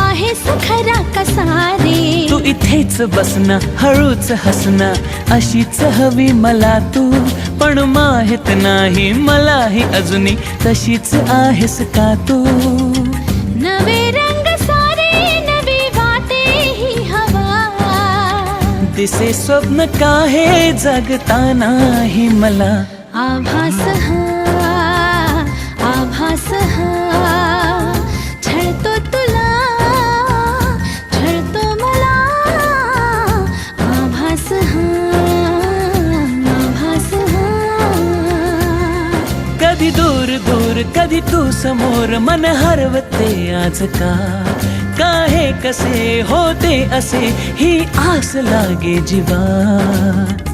आहेस खरा कसा रे तू इथेच बसना हळूच हसना अशीच हवी मला तू. पण माहीत नाही मलाही अजूनही तशीच आहेस का तू? नवे रंग सारे नवी वाटे ही हवा. दिसे स्वप्न काहे जगतानाही मला? आभास हा कधी दूर दूर कधी तू समोर मन हरवते आज का? काहे कसे होते असे? ही आस लागे जीवा.